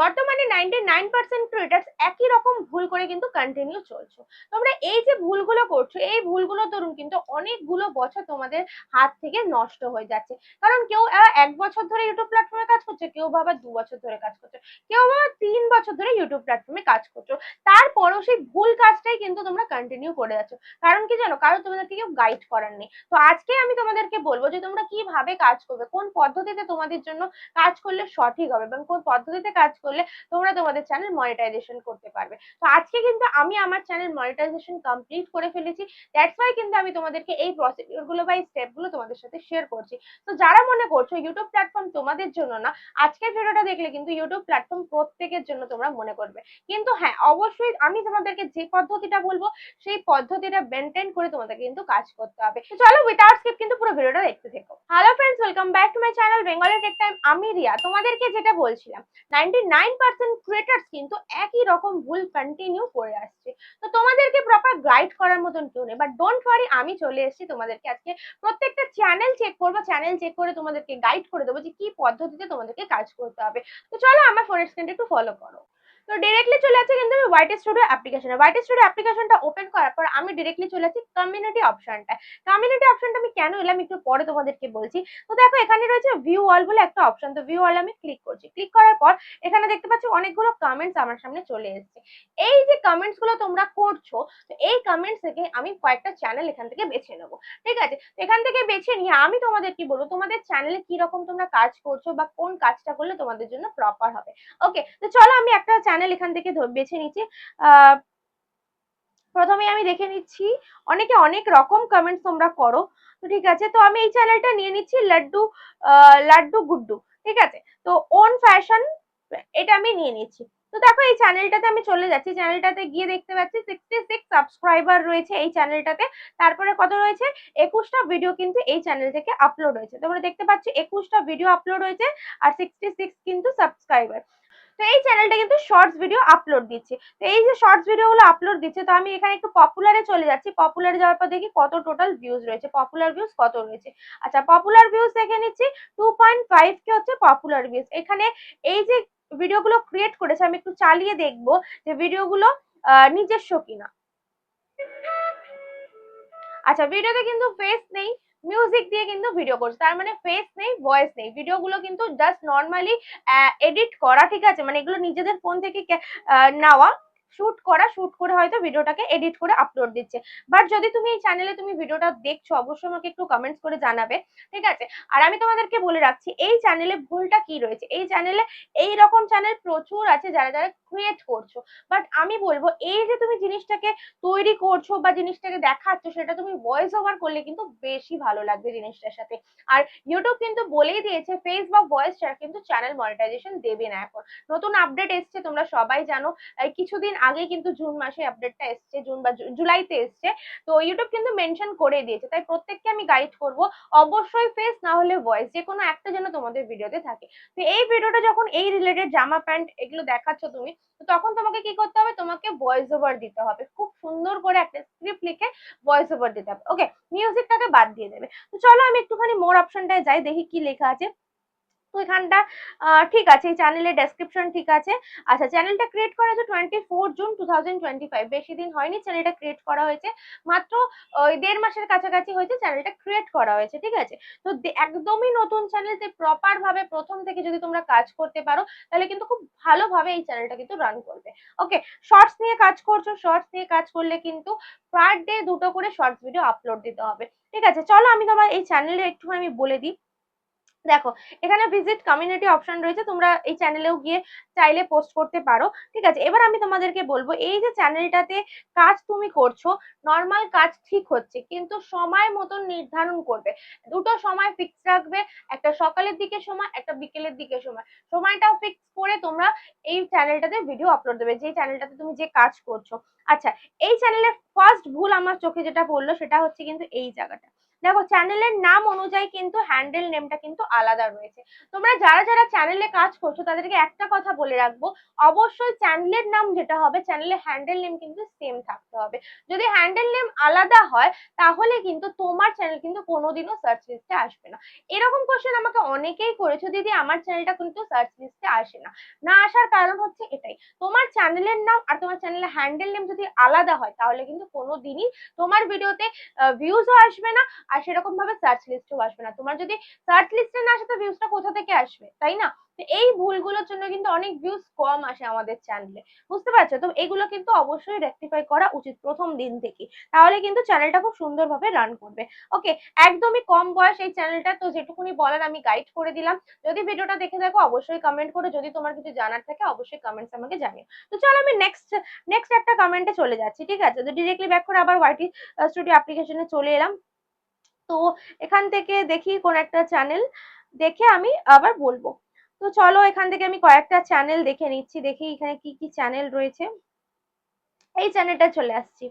বর্তমানে ninety nine percent creators একই রকম ভুল করে কিন্তু কন্টিনিউ চলছো। তোমরা এই যে ভুলগুলো করছ, এই ভুলগুলো ধরুন কিন্তু অনেকগুলো বছর তোমাদের হাত থেকে নষ্ট হয়ে যাচ্ছে। কারণ কেউ এক বছর ধরে ইউটিউব প্ল্যাটফর্মে কাজ করছে, কেউ বাবা দু বছর ধরে কাজ করছে, কেউ বাবা তিন বছর ধরে ইউটিউব প্ল্যাটফর্মে কাজ করছ। তারপরও সেই ভুল কাজটাই কিন্তু তোমরা কন্টিনিউ করে যাচ্ছ। কারণ কি জানো? কারণ তোমাদেরকে কেউ গাইড করার নেই। তো আজকে আমি তোমাদেরকে বলব যে, তোমরা কীভাবে কাজ করবে? কোন পদ্ধতিতে তোমাদের জন্য কাজ করলে সঠিক হবে? এবং কোন পদ্ধতিতে কাজ করলে তোমরা তোমাদের চ্যানেল মনিটাইজেশন করতে পারবে। তো আজকে কিন্তু আমি আমার চ্যানেল মনিটাইজেশন কমপ্লিট করে ফেলেছি। দ্যাটস ওয়াই কিন্তু আমি তোমাদেরকে এই প্রসিডিউরগুলো বা এই স্টেপগুলো তোমাদের সাথে শেয়ার করছি। তো যারা মনে করছ ইউটিউব প্ল্যাটফর্ম তোমাদের জন্য না, আজকের ভিডিওটা দেখলে কিন্তু ইউটিউব প্ল্যাটফর্ম প্রত্যেকের জন্য তোমরা মনে করবে। কিন্তু হ্যাঁ অবশ্যই আমি তোমাদেরকে যে পদ্ধতিটা বলব, সেই পদ্ধতিটা মেনটেন করে তোমাদেরকে কিন্তু কাজ করতে হবে। চলো উইথাউট স্কিপ কিন্তু পুরো ভিডিওটা দেখতে থেকো। Hello friends welcome back to my channel বেঙ্গলের টেক টাইম আমি রিয়া। তোমাদেরকে যেটা বলছিলাম নাইনটি নাইন পার্সেন্ট ক্রিয়েটার্স কিন্তু একই রকম ভুল কন্টিনিউ করে আসছে। তো তোমাদেরকে প্রপার গাইড করার মতন কেউ নেই। বাট ডোন্ট ওয়ারি আমি চলে এসেছি তোমাদেরকে আজকে প্রত্যেকটা চ্যানেল চেক করব চ্যানেল চেক করে তোমাদেরকে গাইড করে দেবো যে কি পদ্ধতিতে তোমাদেরকে কাজ করতে হবে। তো চলো আমার ফোনের স্ক্রিনটা একটু ফলো করো। তো ডিরেক্টলি চলে যাচ্ছে কিন্তু আমি হোয়াইট স্টুডিও অ্যাপ্লিকেশনে হোয়াইট স্টুডিও অ্যাপ্লিকেশনটা ওপেন করার পর আমি ডিরেক্টলি চলে যাচ্ছি কমিউনিটি অপশনটা কমিউনিটি অপশনটা আমি কেন এলাম একটু পরে তোমাদেরকে বলছি। তো দেখো, এখানে রয়েছে ভিউ অল বলে একটা অপশন তো ভিউ অল আমি ক্লিক করছি। ক্লিক করার পর এখানে দেখতে পাচ্ছি অনেকগুলো কমেন্টস আমার সামনে চলে এসেছে। এই যে কমেন্টসগুলো তোমরা করছ, তো এই কমেন্টস থেকে আমি কয়েকটা চ্যানেল এখান থেকে বেছে নেব। ঠিক আছে? এখান থেকে বেছে নিয়ে আমি তোমাদের কি বলব, তোমাদের চ্যানেলে কি রকম তোমরা কাজ করছ বা কোন কাজটা করলে তোমাদের জন্য প্রপার হবে। ওকে তো চলো আমি একটা চ্যানেল এখান থেকে বেছে নিচ্ছি। প্রথমে আমি দেখে নিচ্ছি, অনেকে অনেক রকম কমেন্টস তোমরা করো। তো ঠিক আছে, তো আমি এই চ্যানেলটা নিয়ে নিচ্ছি লাড্ডু লাড্ডু গুড্ডু, ঠিক আছে? তো ওন ফ্যাশন এটা আমি নিয়ে নিচ্ছি। তো দেখো এই চ্যানেলটাতে আমি চলে যাচ্ছি। চ্যানেলটাতে গিয়ে দেখতে পাচ্ছি সিক্সটি সিক্স সাবস্ক্রাইবার রয়েছে এই চ্যানেলটাতে তারপরে কত রয়েছে? একুশটা ভিডিও কিন্তু এই চ্যানেল থেকে আপলোড হয়েছে। তোমরা দেখতে পাচ্ছ একুশটা ভিডিও আপলোড হয়েছে আর সিক্সটি সিক্স কিন্তু সাবস্ক্রাইবার তো এই চ্যানেলটা কিন্তু শর্টস ভিডিও আপলোড দিচ্ছে। তো এই যে শর্টস ভিডিও গুলো আপলোড দিচ্ছে, তো আমি এখানে একটু পপুলারে চলে যাচ্ছি। পপুলারে যাওয়ার পর দেখি কত টোটাল ভিউজ রয়েছে। পপুলার ভিউজ কত রয়েছে? আচ্ছা পপুলার ভিউজ দেখে নিচ্ছি। টু পয়েন্ট ফাইভ কে হচ্ছে পপুলার ভিউজ এখানে এই যে ভিডিওগুলো ক্রিয়েট করেছে, আমি একটু চালিয়ে দেখব যে ভিডিওগুলো নিজস্ব কিনা। আচ্ছা ভিডিওতে কিন্তু ফেস নেই। মিউজিক দিয়ে কিন্তু ভিডিও করছে। তার মানে ফেস নেই ভয়েস নেই। ভিডিওগুলো কিন্তু জাস্ট নর্মালি এডিট করা, ঠিক আছে? মানে এগুলো নিজেদের ফোন থেকে নেওয়া। শুট করা শুট করে হয়তো ভিডিওটাকে এডিট করে আপলোড দিচ্ছে। বাট যদি তুমি এই চ্যানেলে তুমি ভিডিওটা দেখছ, অবশ্যই আমাকে একটু কমেন্টস করে জানাবে, ঠিক আছে? আর আমি তোমাদেরকে বলে রাখছি, এই চ্যানেলে ভুলটা কি রয়েছে? এই চ্যানেলে এই রকম চ্যানেল প্রচুর আছে যারা যারা ক্রিয়েট করছ। বাট আমি বলব, এই যে তুমি জিনিসটাকে তৈরি করছ বা জিনিসটাকে দেখাচ্ছ, সেটা তুমি ভয়েস ওভার করলে কিন্তু বেশি ভালো লাগবে জিনিসটার সাথে। আর ইউটিউব কিন্তু বলেই দিয়েছে ফেস বা ভয়েস ছাড়া কিন্তু চ্যানেল মনিটাইজেশন দেবে না এখন। নতুন আপডেট এসছে, তোমরা সবাই জানো। কিছুদিন আগে কিন্তু জুন মাসে আপডেটটা এসছে, জুন বা জুলাইতে এসছে। তো ইউটিউব কিন্তু মেনশন করে দিয়েছে। তাই প্রত্যেককে আমি গাইড করব। অবশ্যই ফেস না হলে ভয়েস যে কোনো একটা যেন তোমাদের ভিডিওতে থাকে। তো এই ভিডিওটা যখন এই রিলেটেড জামা, প্যান্ট এগুলো দেখাচ্ছ তুমি, তো তখন তোমাকে কি করতে হবে? তোমাকে ভয়েস ওভার দিতে হবে। খুব সুন্দর করে একটা স্ক্রিপ্ট লিখে ভয়েস ওভার দিতে হবে। ওকে মিউজিকটাকে বাদ দিয়ে দেবে। তো চলো আমি একটুখানি মোর অপশনটায় যাই, দেখি কি লেখা আছে। তো এখানটা ঠিক আছে, এই চ্যানেলের ডেসক্রিপশন ঠিক আছে। আচ্ছা চ্যানেলটা ক্রিয়েট করা হয়েছে টোয়েন্টি ফোর জুন টু বেশি দিন হয়নি চ্যানেলটা ক্রিয়েট করা হয়েছে। মাত্র, ওই দেড় মাসের কাছাকাছি হয়েছে চ্যানেলটা ক্রিয়েট করা হয়েছে, ঠিক আছে? তো একদমই নতুন চ্যানেল যে প্রপার ভাবে প্রথম থেকে যদি তোমরা কাজ করতে পারো, তাহলে কিন্তু খুব ভালোভাবে এই চ্যানেলটা কিন্তু রান করবে। ওকে শর্টস নিয়ে কাজ করছ শর্টস নিয়ে কাজ করলে কিন্তু পার ডে দুটো করে শর্টস ভিডিও আপলোড দিতে হবে। ঠিক আছে, চলো আমি তোমার এই চ্যানেলে একটুখানি আমি বলে দিই। দেখো, এখানে ভিজিট কমিউনিটি অপশন রয়েছে, তোমরা এই চ্যানেলেও গিয়ে চাইলে পোস্ট করতে পারো, ঠিক আছে? এবার আমি তোমাদেরকে বলব, এই যে চ্যানেলটাতে কাজ তুমি করছ নর্মাল কাজ ঠিক হচ্ছে, কিন্তু সময় মতন নির্ধারণ করবে। দুটো সময় ফিক্স রাখবে, একটা সকালের দিকে সময়, একটা বিকেলের দিকে সময়। সময়টাও ফিক্স করে তোমরা এই চ্যানেলটাতে ভিডিও আপলোড দেবে, যে চ্যানেলটাতে তুমি যে কাজ করছ। আচ্ছা এই চ্যানেলের ফার্স্ট ভুল আমার চোখে যেটা পড়ল, সেটা হচ্ছে কিন্তু এই জায়গাটা। দেখো চ্যানেলের নাম অনুযায়ী কিন্তু হ্যান্ডেল নেমটা কিন্তু আলাদা রয়েছে। তোমরা যারা যারা চ্যানেলে কাজ করছ, তাদেরকে একটা কথা বলে রাখব, অবশ্যই চ্যানেলের নাম যেটা হবে চ্যানেলের হ্যান্ডেল নেম কিন্তু সেম থাকতে হবে। যদি হ্যান্ডেল নেম আলাদা হয়, তাহলে কিন্তু তোমার চ্যানেল কিন্তু কোনোদিনও সার্চ লিস্টে আসবে না। এরকম কোশ্চেন আমাকে অনেকেই করেছ, দিদি, আমার চ্যানেলটা কিন্তু সার্চ লিস্টে আসে না। না আসার কারণ হচ্ছে এটাই। তোমার চ্যানেলের নাম আর তোমার চ্যানেলের হ্যান্ডেল নেম যদি আলাদা হয়, তাহলে কিন্তু কোনোদিনই তোমার ভিডিওতে ভিউজও আসবে না আর সেরকম ভাবে সার্চ লিস্টেও আসবে না। তোমার যদি সার্চ লিস্টে না আসে, তো ভিউজটা কোথা থেকে আসবে? তাই না? তো এই ভুলগুলোর জন্য কিন্তু অনেক ভিউজ কম আসে আমাদের চ্যানেলে বুঝতে পারছ? তো এগুলো কিন্তু অবশ্যই রেকটিফাই করা উচিত প্রথম দিন থেকে। তাহলে কিন্তু চ্যানেলটা খুব সুন্দরভাবে রান করবে। ওকে একদমই কম বয়স এই চ্যানেলটা তো যেটুকুনি বলার আমি গাইড করে দিলাম। যদি ভিডিওটা দেখে থাকো, অবশ্যই কমেন্ট করো। যদি তোমার কিছু জানার থাকে, অবশ্যই কমেন্টস আমাকে জানিও। তো চলো আমি নেক্সট নেক্সট একটা কমেন্টে চলে যাচ্ছি, ঠিক আছে? তো ডিরেক্টলি ব্যাক করে আবার ওয়াইটি স্টুডিও অ্যাপ্লিকেশনে চলে এলাম। তো এখান থেকে দেখি কোন একটা চ্যানেল দেখে আমি আবার বলব। তো চলো এখান থেকে আমি কয়েকটা চ্যানেল দেখে নিচ্ছি, দেখি এখানে কি কি চ্যানেল রয়েছে। এই চ্যানেলটা চলে আসছি।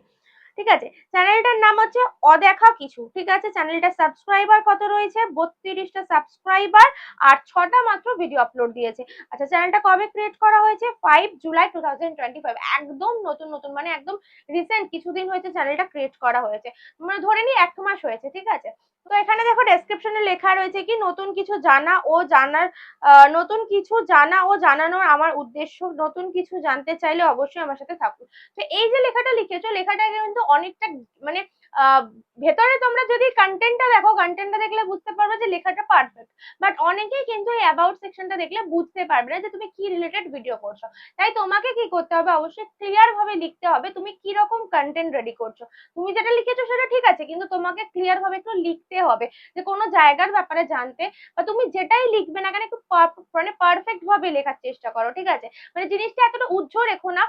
ঠিক আছে? চ্যানেলটার নাম হচ্ছে অদেখা কিছু। ঠিক আছে? চ্যানেলটা সাবস্ক্রাইবার কত রয়েছে? বত্রিশটা সাবস্ক্রাইবার আর ছটা মাত্র ভিডিও আপলোড দিয়েছে। আচ্ছা চ্যানেলটা কবে ক্রিয়েট করা হয়েছে? ফাইভ জুলাই টু একদম নতুন নতুন মানে একদম রিসেন্ট কিছুদিন হয়েছে চ্যানেলটা ক্রিয়েট করা হয়েছে। মানে ধরে নি এক মাস হয়েছে, ঠিক আছে? তো এখানে দেখো ডেসক্রিপশনে লেখা রয়েছে কি, নতুন কিছু জানা ও জানার নতুন কিছু জানা ও জানানোর আমার উদ্দেশ্য, নতুন কিছু জানতে চাইলে অবশ্যই আমার সাথে থাকুন। তো এই যে লেখাটা লিখেছো, লেখাটা কিন্তু অনেকটা মানে ভেতরে তোমরা যদি কন্টেন্টটা দেখো কন্টেন্টটা দেখলে বুঝতে পারবে যে লেখাটা পারফেক্ট বাট অনেকেই কিন্তু এই অ্যাবাউট সেকশনটা দেখলে বুঝতে পারবে না যে তুমি কি রিলেটেড ভিডিও করছ। তাই তোমাকে কি করতে হবে? অবশ্যই ক্লিয়ার ভাবে লিখতে হবে তুমি কি রকম কন্টেন্ট রেডি করছ। তুমি যেটা লিখেছো সেটা ঠিক আছে, কিন্তু তোমাকে ক্লিয়ার ভাবে একটু লিখতে হবে। যে কোনো জায়গার ব্যাপারে জানতে বা তুমি যেটাই লিখবে না কেন একটু মানে পারফেক্ট ভাবে লেখার চেষ্টা করো, ঠিক আছে? মানে জিনিসটা এতটা উজ্জ্বল রেখো না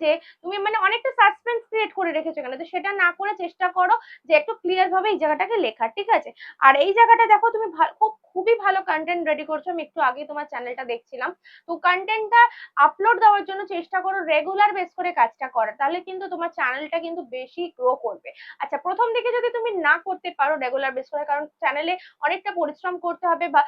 যে তুমি মানে অনেকটা সাসপেন্স ক্রিয়েট করে রেখেছো কেন? তো সেটা না করে চেষ্টা করো যে একটু ক্লিয়ার ভাবে এই জায়গাটাকে লেখার ঠিক আছে? আর এই জায়গাটা দেখো তুমি খুব, খুবই ভালো কন্টেন্ট রেডি করছ। আমি একটু আগে তোমার চ্যানেলটা দেখছিলাম। তো কন্টেন্টটা আপলোড দেওয়ার জন্য চেষ্টা করো রেগুলার বেস করে কাজটা করার। তাহলে কিন্তু তোমার চ্যানেলটা কিন্তু বেশি গ্রো করবে। আচ্ছা প্রথম দিকে যদি তুমি না করতে পারো রেগুলার বেস করে, কারণ চ্যানেলে অনেকটা পরিশ্রম করতে হবে বা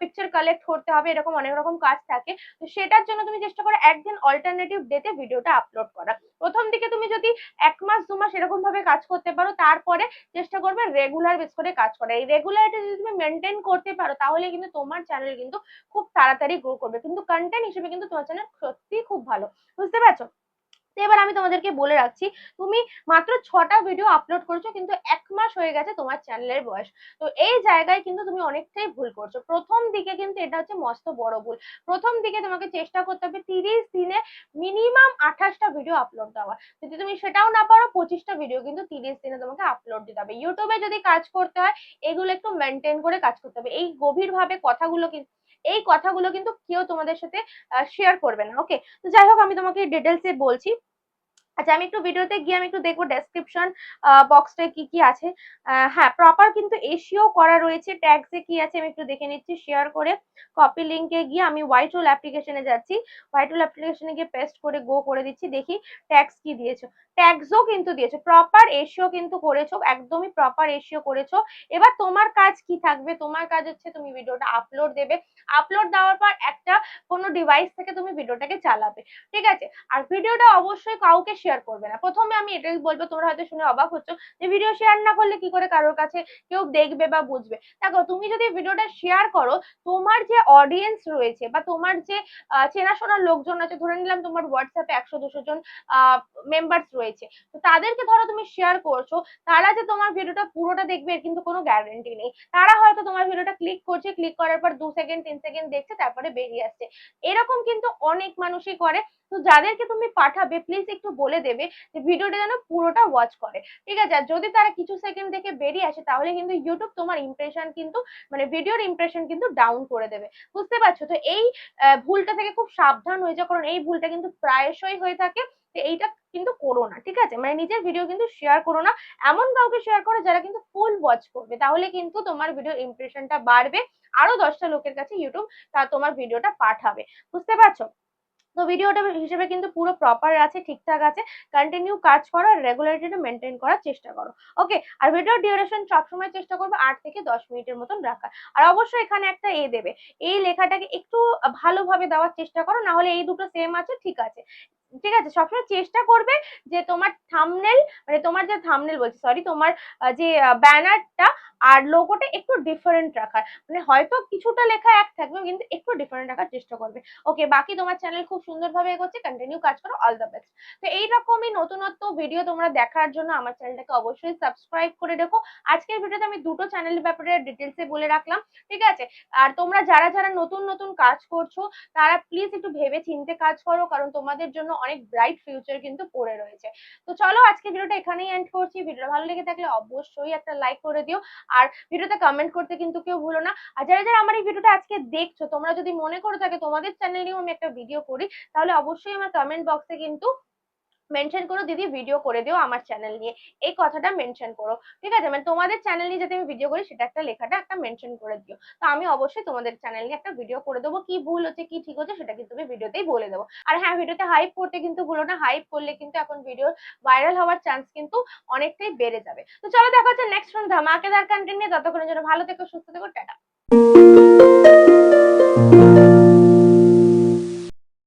পিকচার কালেক্ট করতে হবে, এরকম অনেক রকম কাজ থাকে। তো সেটার জন্য তুমি চেষ্টা করো একদিন অল্টারনেটিভ ডেতে ভিডিওটা আপলোড করা। প্রথম দিকে তুমি যদি এক মাস, দু মাস এরকম ভাবে কাজ করতে পারো তারপরে চেষ্টা করবে রেগুলার বেস করে কাজ করা এই রেগুলারিটি যদি তুমি মেনটেন করতে পারো, তাহলে কিন্তু তোমার চ্যানেল কিন্তু খুব তাড়াতাড়ি গ্রো করবে। কিন্তু কন্টেন্ট হিসেবে কিন্তু তোমার চ্যানেল সত্যি খুব ভালো। বুঝতে পারছ? তো এবার আমি তোমাদেরকে বলে রাখছি, তুমি মাত্র ছটা ভিডিও আপলোড করছ, কিন্তু এক মাস হয়ে গেছে তোমার চ্যানেলের বয়স। তো এই জায়গায় কিন্তু তুমি অনেকটাই ভুল করছ। প্রথম দিকে কিন্তু এটা হচ্ছে মস্ত বড় ভুল। প্রথম দিকে তোমাকে চেষ্টা করতে হবে তিরিশ দিনে মিনিমাম আঠাশটা ভিডিও আপলোড দেওয়া। যদি তুমি সেটাও না পারো, পঁচিশটা ভিডিও কিন্তু তিরিশ দিনে তোমাকে আপলোড দিতে হবে। ইউটিউবে যদি কাজ করতে হয়, এগুলো একটু মেনটেন করে কাজ করতে হবে। এই গভীরভাবে কথাগুলো কিন্তু এই কথাগুলো কিন্তু কেউ তোমাদের সাথে শেয়ার করবে না। ওকে তো যাই হোক, আমি তোমাকে ডিটেলসে বলছি। আচ্ছা আমি একটু ভিডিওতে গিয়ে আমি একটু দেখব ডেসক্রিপশন বক্সটা কি কি আছে। হ্যাঁ প্রপার কিন্তু এসিও করা রয়েছে ট্যাগসে কি আছে আমি একটু দেখে নিচ্ছি শেয়ার করে কপি লিঙ্কে গিয়ে আমি হোয়াইট হোল অ্যাপ্লিকেশনে যাচ্ছি। হোয়াইট হোল অ্যাপ্লিকেশনে গিয়ে পেস্ট করে গো করে দিচ্ছি, দেখি ট্যাক্স কি দিয়েছ। ট্যাক্সও কিন্তু দিয়েছ প্রপার এসিও কিন্তু করেছ, একদমই প্রপার এসিও করেছ। এবার তোমার কাজ কি থাকবে? তোমার কাজ হচ্ছে তুমি ভিডিওটা আপলোড দেবে। আপলোড দেওয়ার পর একটা কোনো ডিভাইস থেকে তুমি ভিডিওটাকে চালাবে, ঠিক আছে? আর ভিডিওটা অবশ্যই কাউকে শেয়ার করবে না। প্রথমে আমি এটাই বলব, তোমরা হয়তো শুনে অবাক হচ্ছ যে ভিডিও শেয়ার না করলে কি করে কারোর কাছে কেউ দেখবে বা বুঝবে? দেখো, তুমি যদি ভিডিওটা শেয়ার করো, তোমার যে অডিয়েন্স রয়েছে বা তোমার যে চেনাশোনার লোকজন আছে ধরে নিলাম তোমার হোয়াটসঅ্যাপে একশো, দুশো জন মেম্বার্স রয়েছে, তো তাদেরকে ধরো তুমি শেয়ার করছ, তারা যে তোমার ভিডিওটা পুরোটা দেখবে, এর কিন্তু কোনো গ্যারেন্টি নেই। তারা হয়তো তোমার ভিডিওটা ক্লিক করছে ক্লিক করার পর দু সেকেন্ড তিন সেকেন্ড দেখছে, তারপরে বেরিয়ে আসছে। এরকম কিন্তু অনেক মানুষই করে। তো যাদেরকে তুমি পাঠাবে প্লিজ একটু বলে দেবে যে ভিডিওটা যেন পুরোটা ওয়াচ করে। ঠিক আছে? আর যদি তারা কিছু সেকেন্ড দেখে বেরিয়ে আসে, তাহলে কিন্তু ইউটিউব তোমার ইমপ্রেশন কিন্তু মানে ভিডিওর ইমপ্রেশন কিন্তু ডাউন করে দেবে। বুঝতে পারছ? তো এই ভুলটা থেকে খুব সাবধান হয়ে যাও, কারণ এই ভুলটা কিন্তু প্রায়শই হয়ে থাকে এইটা কিন্তু করো না, ঠিক আছে? মানে নিজের ভিডিও কিন্তু শেয়ার করো না, এমন কাউকে শেয়ার করো যারা কিন্তু ফুল ওয়াচ করবে। তাহলে কিন্তু তোমার ভিডিও ইমপ্রেশনটা বাড়বে, আরও দশটা লোকের কাছে ইউটিউব তা তোমার ভিডিওটা পাঠাবে। বুঝতে পারছ? তো ভিডিওটা হিসেবে কিন্তু পুরো প্রপার আছে, ঠিকঠাক আছে। কন্টিনিউ কাজ করো আর রেগুলারিটিটা মেনটেন করার চেষ্টা করো। ওকে আর ভিডিও ডিউরেশন সবসময় চেষ্টা করবে আট থেকে দশ মিনিটের মতন রাখা আর অবশ্যই এখানে একটা এ দেবে। এই লেখাটাকে একটু ভালোভাবে দেওয়ার চেষ্টা করো না হলে এই দুটো সেম আছে, ঠিক আছে। ঠিক আছে? সবসময় চেষ্টা করবে যে তোমার থামনেল মানে তোমার যে থামনেল বলছি সরি তোমার যে ব্যানারটা আর লোগোটা একটু ডিফারেন্ট রাখার। মানে হয়তো কিছুটা লেখা এক থাকবে, কিন্তু একটু ডিফারেন্ট রাখার চেষ্টা করবে। ওকে বাকি তোমার চ্যানেল খুব সুন্দরভাবে এগোচ্ছে কন্টিনিউ কাজ করো অল দ্য বেস্ট তো এইরকমই নতুনত্ব ভিডিও তোমরা দেখার জন্য আমার চ্যানেলটাকে অবশ্যই সাবস্ক্রাইব করে রেখো। আজকের ভিডিওতে আমি দুটো চ্যানেলের ব্যাপারে ডিটেলসে বলে রাখলাম, ঠিক আছে? আর তোমরা যারা যারা নতুন নতুন কাজ করছ, তারা প্লিজ একটু ভেবে চিন্তে কাজ করো, কারণ তোমাদের জন্য অনেক ব্রাইট ফিউচার কিন্তু পড়ে রয়েছে। তো চলো আজকে ভিডিওটা এখানেই এন্ড করছি। ভিডিওটা ভালো লেগে থাকলে অবশ্যই একটা লাইক করে দিও। আর ভিডিওতে কমেন্ট করতে কিন্তু কেউ ভুলো না। আর যারা যারা আমার এই ভিডিওটা আজকে দেখছ, তোমরা যদি মনে করে থাকে তোমাদের চ্যানেল নিয়েও আমি একটা ভিডিও করি, তাহলে অবশ্যই আমার কমেন্ট বক্সে কিন্তু মেনশন করো, দিদি ভিডিও করে দিও আমার চ্যানেল নিয়ে। এই কথাটা মেনশন করো, ঠিক আছে? মানে তোমাদের চ্যানেল নিয়ে যাতে আমি ভিডিও করি, সেটা একটা লেখাটা একটা মেনশন করে দিও। তো আমি অবশ্যই তোমাদের চ্যানেল নিয়ে একটা ভিডিও করে দেবো। কি ভুল হচ্ছে, কি ঠিক হচ্ছে, সেটা কিন্তু আমি ভিডিওতেই বলে দেবো। আর হ্যাঁ ভিডিওতে হাইপ করতে কিন্তু ভুলো না। হাইপ করলে কিন্তু এখন ভিডিও ভাইরাল হওয়ার চান্স কিন্তু অনেকটাই বেড়ে যাবে। তো চলো দেখা হচ্ছে নেক্সট কোন ধামাকেদার কন্টেন্ট নিয়ে। ততক্ষণের জন্য ভালো থেকো, সুস্থ থেকো, টাটা।